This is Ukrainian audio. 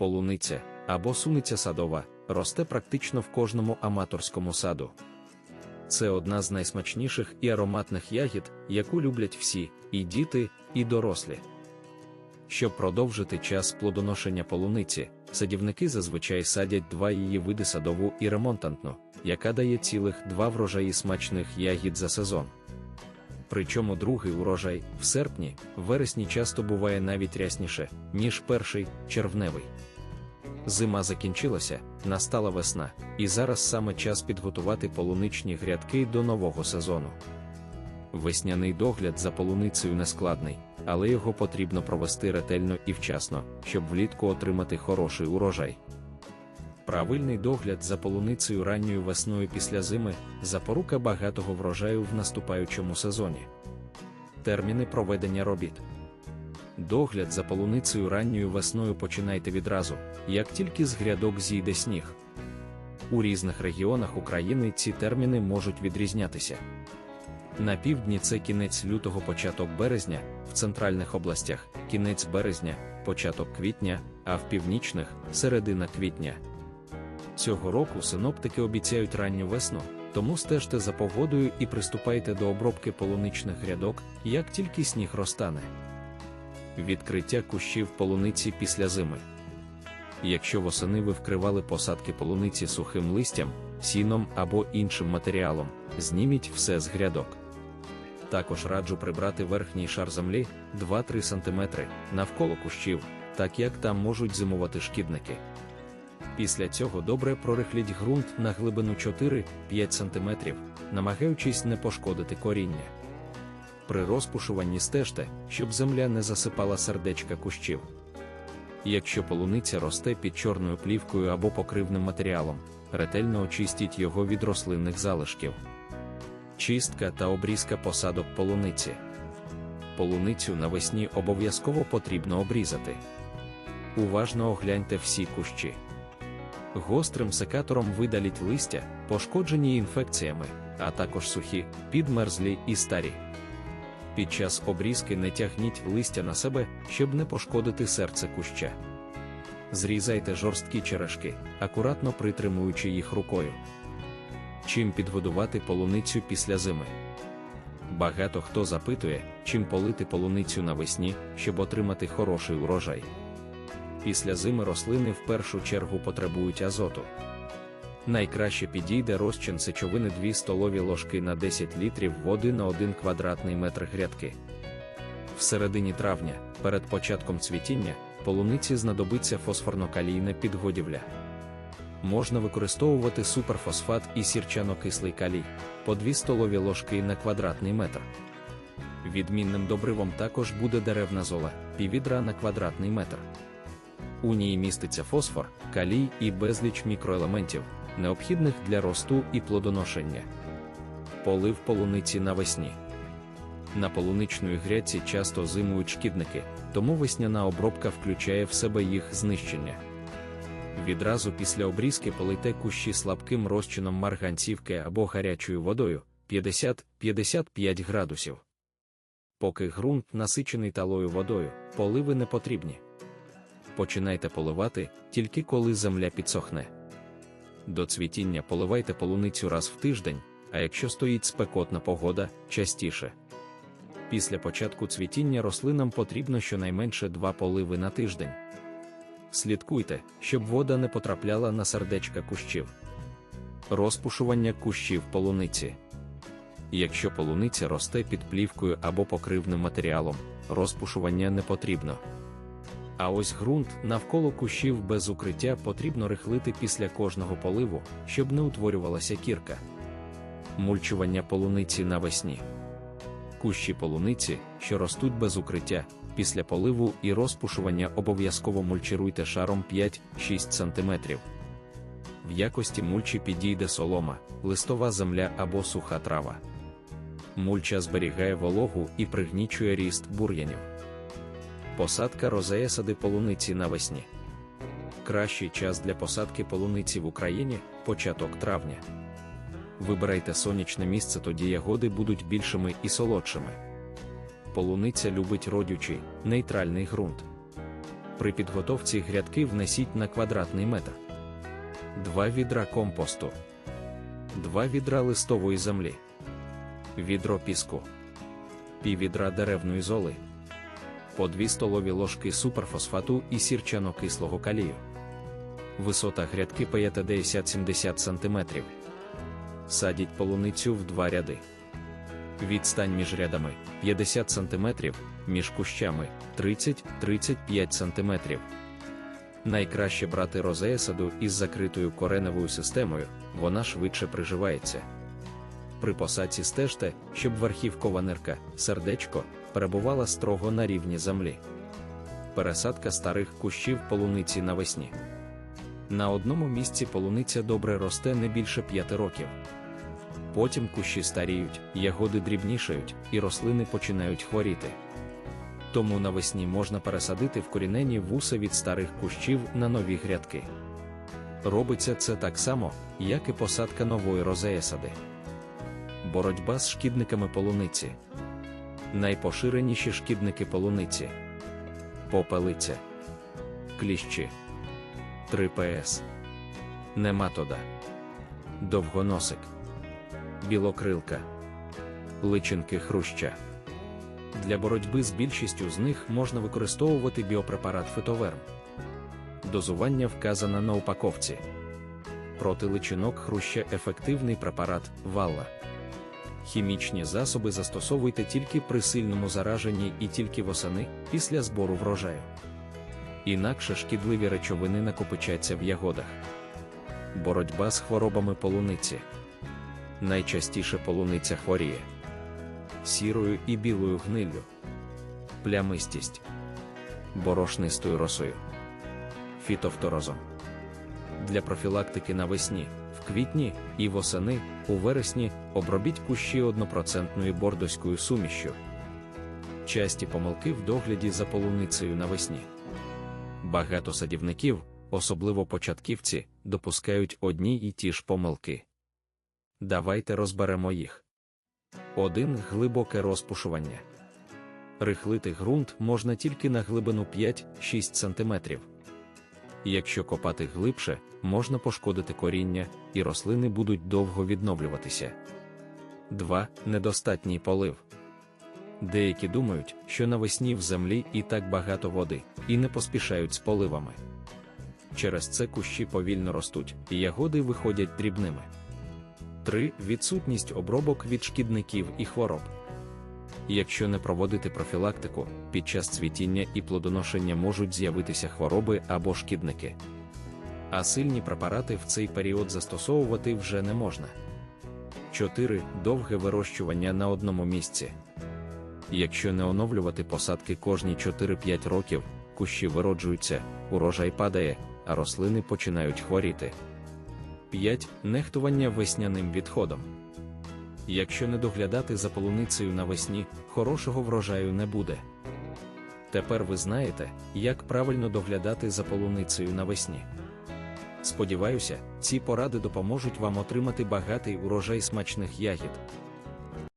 полуниця або суниця садова росте практично в кожному аматорському саду. Це одна з найсмачніших і ароматних ягід, яку люблять всі, і діти, і дорослі. Щоб продовжити час плодоношення полуниці, садівники зазвичай садять два її види садову і ремонтантну, яка дає цілих два врожаї смачних ягід за сезон. Причому другий урожай в серпні, вересні часто буває навіть рясніше, ніж перший червневий. Зима закінчилася, настала весна, і зараз саме час підготувати полуничні грядки до нового сезону. Весняний догляд за полуницею нескладний, але його потрібно провести ретельно і вчасно, щоб влітку отримати хороший урожай. Правильний догляд за полуницею ранньою весною після зими запорука багатого врожаю в наступаючому сезоні. Терміни проведення робіт. Догляд за полуницею ранньою весною починайте відразу, як тільки з грядок зійде сніг. У різних регіонах України ці терміни можуть відрізнятися. На півдні це кінець лютого, початок березня, в центральних областях кінець березня, початок квітня, а в північних середина квітня. Цього року синоптики обіцяють ранню весну, тому стежте за погодою і приступайте до обробки полуничних грядок, як тільки сніг розтане. Відкриття кущів полуниці після зими. Якщо восени ви вкривали посадки полуниці сухим листям, сіном або іншим матеріалом, зніміть все з грядок. Також раджу прибрати верхній шар землі 2-3 см навколо кущів, так як там можуть зимувати шкідники. Після цього добре прорихліть ґрунт на глибину 4-5 см, намагаючись не пошкодити коріння. При розпушуванні стежте, щоб земля не засипала сердечка кущів. Якщо полуниця росте під чорною плівкою або покривним матеріалом, ретельно очистіть його від рослинних залишків. Чистка та обрізка посадок полуниці. Полуницю навесні обов'язково потрібно обрізати. Уважно огляньте всі кущі. Гострим секатором видаліть листя, пошкоджені інфекціями, а також сухі, підмерзлі і старі. Під час обрізки не тягніть листя на себе, щоб не пошкодити серце куща. Зрізайте жорсткі черешки, акуратно притримуючи їх рукою. Чим підгодувати полуницю після зими? Багато хто запитує, чим полити полуницю навесні, щоб отримати хороший урожай. Після зими рослини в першу чергу потребують азоту. Найкраще підійде розчин сечовини 2 столові ложки на 10 літрів води на 1 квадратний метр грядки. В середині травня, перед початком цвітіння, полуниці знадобиться фосфорно-калійне підгодівля. Можна використовувати суперфосфат і сірчано-кислий калій по 2 столові ложки на квадратний метр. Відмінним добривом також буде деревна зола, піввідра на квадратний метр. У ній міститься фосфор, калій і безліч мікроелементів, необхідних для росту і плодоношення. Полив полуниці навесні. На полуничної грядці часто зимують шкідники, тому весняна обробка включає в себе їх знищення. Відразу після обрізки полийте кущі слабким розчином марганцівки або гарячою водою 50-55 градусів. Поки ґрунт насичений талою водою, поливи не потрібні. Починайте поливати тільки коли земля підсохне. До цвітіння поливайте полуницю раз в тиждень, а якщо стоїть спекотна погода, частіше. Після початку цвітіння рослинам потрібно щонайменше два поливи на тиждень. Слідкуйте, щоб вода не потрапляла на сердечка кущів. Розпушування кущів полуниці. Якщо полуниця росте під плівкою або покривним матеріалом, розпушування не потрібно. А ось ґрунт навколо кущів без укриття потрібно рихлити після кожного поливу, щоб не утворювалася кірка. Мульчування полуниці навесні. Кущі полуниці, що ростуть без укриття, після поливу і розпушування обов'язково мульчируйте шаром 5-6 см. В якості мульчі підійде солома, листова земля або суха трава. Мульча зберігає вологу і пригнічує ріст бур'янів. Посадка розеясади полуниці навесні. Кращий час для посадки полуниці в Україні початок травня. Вибирайте сонячне місце, тоді ягоди будуть більшими і солодшими. Полуниця любить родючий, нейтральний ґрунт. При підготовці грядки внесіть на квадратний метр 2 відра компосту, 2 відра листової землі, відро піску, пів відра деревної золи, по 2 столові ложки суперфосфату і сірчано-кислого калію. Висота грядки 50-70 см. Садіть полуницю в два ряди. Відстань між рядами 50 см, між кущами 30-35 см. Найкраще брати розеясаду із закритою кореневою системою, вона швидше приживається. При посадці стежте, щоб верхівкова нирка, сердечко, перебувала строго на рівні землі. Пересадка старих кущів полуниці навесні. На одному місці полуниця добре росте не більше 5 років. Потім кущі старіють, ягоди дрібнішають і рослини починають хворіти. Тому навесні можна пересадити вкорінені вуса від старих кущів на нові грядки. Робиться це так само, як і посадка нової розеясади. Боротьба з шкідниками полуниці. Найпоширеніші шкідники полуниці. Попелиця. Кліщі. 3ПС. Нематода. Довгоносик. Білокрилка. Личинки хруща. Для боротьби з більшістю з них можна використовувати біопрепарат фитоверм. Дозування вказано на упаковці. Проти личинок хруща ефективний препарат валла. Хімічні засоби застосовуйте тільки при сильному зараженні і тільки восени після збору врожаю. Інакше шкідливі речовини накопичаться в ягодах. Боротьба з хворобами полуниці. Найчастіше полуниця хворіє сірою і білою гниллю, плямистість, борошнистою росою, фітофторозом. Для профілактики навесні, в квітні і восени, у вересні обробіть кущі 1% бордоською сумішю. Часті помилки в догляді за полуницею навесні. Багато садівників, особливо початківці, допускають одні і ті ж помилки. Давайте розберемо їх. 1. Глибоке розпушування. Рихлити ґрунт можна тільки на глибину 5-6 см. Якщо копати глибше, можна пошкодити коріння, і рослини будуть довго відновлюватися. 2. Недостатній полив. Деякі думають, що навесні в землі і так багато води, і не поспішають з поливами. Через це кущі повільно ростуть, і ягоди виходять дрібними. 3. Відсутність обробок від шкідників і хвороб. Якщо не проводити профілактику, під час цвітіння і плодоношення можуть з'явитися хвороби або шкідники. А сильні препарати в цей період застосовувати вже не можна. 4. Довге вирощування на одному місці. Якщо не оновлювати посадки кожні 4-5 років, кущі вироджуються, урожай падає, а рослини починають хворіти. 5. Нехтування весняним відходом. Якщо не доглядати за полуницею навесні, хорошого врожаю не буде. Тепер ви знаєте, як правильно доглядати за полуницею навесні. Сподіваюся, ці поради допоможуть вам отримати багатий урожай смачних ягід.